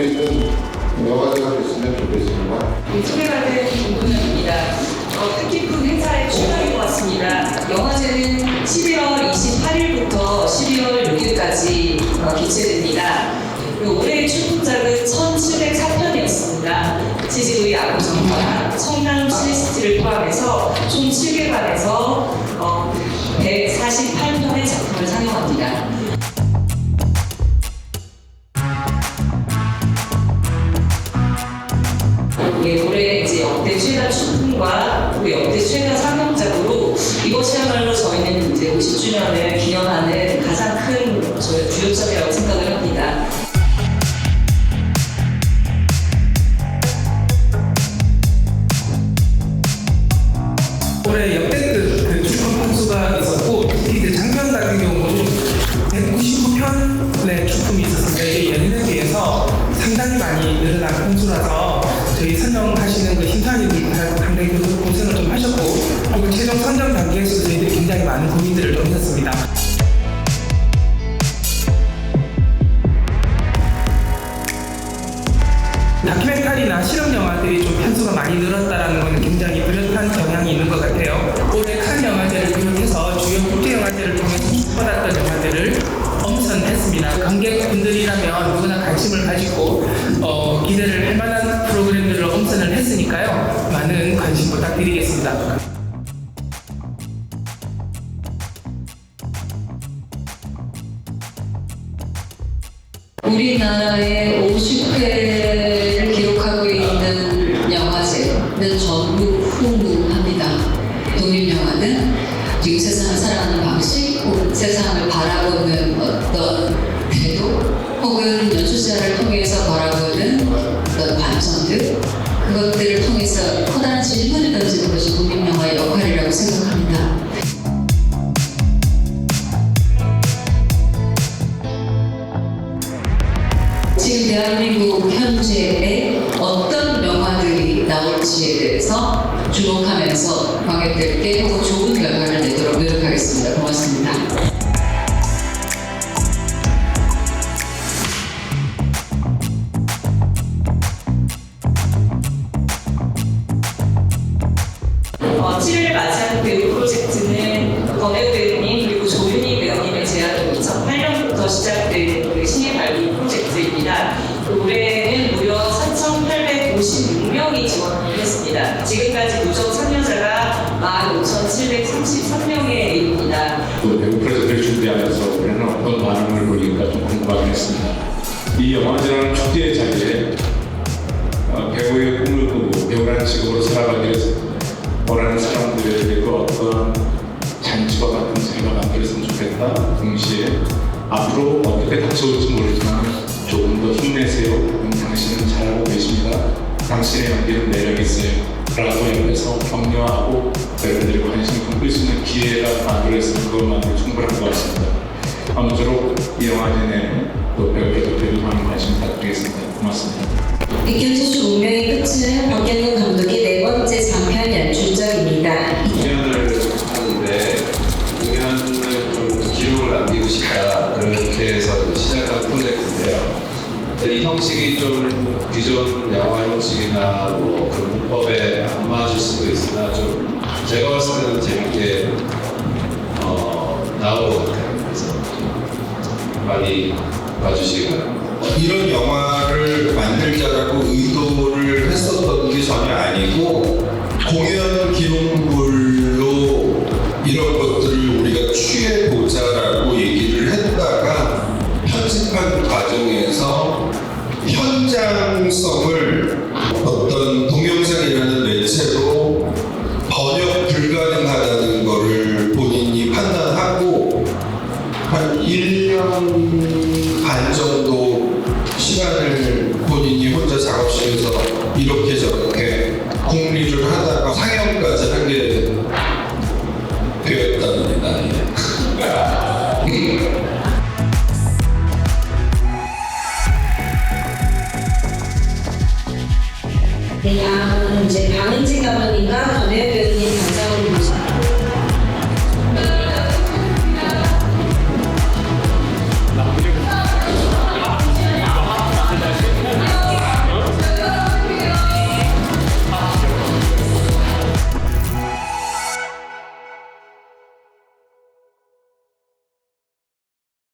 수 있는 영화제가 됐으면 좋겠습니다. 소개받은 김동현입니다. 어, 뜻깊은 행사에 출연인 것 같습니다. 영화제는 11월 28일부터 12월 6일까지 어, 개최됩니다. 올해의 출품작은 1704편이었습니다. 지지의 야구정과 청남 시리스트를 포함해서 총 7개관에서 어, 148 이것이야말로 저희는 이제 50주년을 기념하는 가장 큰 저희 주요점이라고 생각을 합니다. 올해 역대급 그 출품 판수가 있었고 특히 이제 작년 같은 경우는 199편의 출품이. 이게 예년에 비해서 상당히 많이 늘어난 편수라서 저희 선정하시는 그 심사위원들 상당히 그 고생을 좀 하셨고 그리고 최종 선정 단계에서 저희들이 굉장히 많은 고민들을 좀 했었습니다. 다큐멘터리나 실험 영화들이 좀 편수가 많이 늘었다라는 것은 굉장히 뚜렷한 경향이 있는 것 같아요. 올해 칸 영화제를 비롯해서 주요 국제 영화제를 통해서 주목받았던 영화들을 엄선했습니다. 관객분들이라면 누구나 관심을 가지고 어, 기대를 우리나라의 50회를 기록하고 있는 영화제는 전부 풍부합니다. 독립영화는 지금 세상을 살아가는 방식, 혹은 세상을 바라보는 어떤 태도, 혹은 나올지에 대해서 주목하면서 관객들께 혹은 좋은 결과를 내도록 노력하겠습니다. 고맙습니다. 어, 7 지금까지 누적 참여자가 15,733명에 이릅니다. 또 배우 프로젝트를 준비하면서 올해는 어떤 반응을 보일까 좀 궁금하긴 했습니다. 이 영화제라는 축제의 자리에 어, 배우의 꿈을 꾸고 배우라는 직업으로 살아가기를 원하는 사람들에게 그 어떤 잔치와 같은 자리가 만들어졌으면 좋겠다. 동시에 앞으로 어떻게 닥쳐올지 모르지만 조금 더 힘내세요. 음, 당신은 잘하고 계십니다. 당신의 연기는 매력 있어요. 라고 옆에서 격려하고 관심을 좀끌수 있는 기회가 만들어졌으면 그것만으로 충분한 것 같습니다. 아무쪼록 이 영화제 내에 또 배우들도 많은 관심 부탁드리겠습니다. 고맙습니다. 익현소수 운명의 끝은 이 형식이 좀 기존 영화 형식이나 뭐그 문법에 안 맞을 수도 있으나 좀 제가 봤을 때는 재밌게 어, 나온 것 같아요. 그래서 좀 많이 봐주시기 바랍니다. 이런 영화를 만들자라고 의도를 했었던 게 전혀 아니고 공연 네, 다음은 이제 전혜연 배우님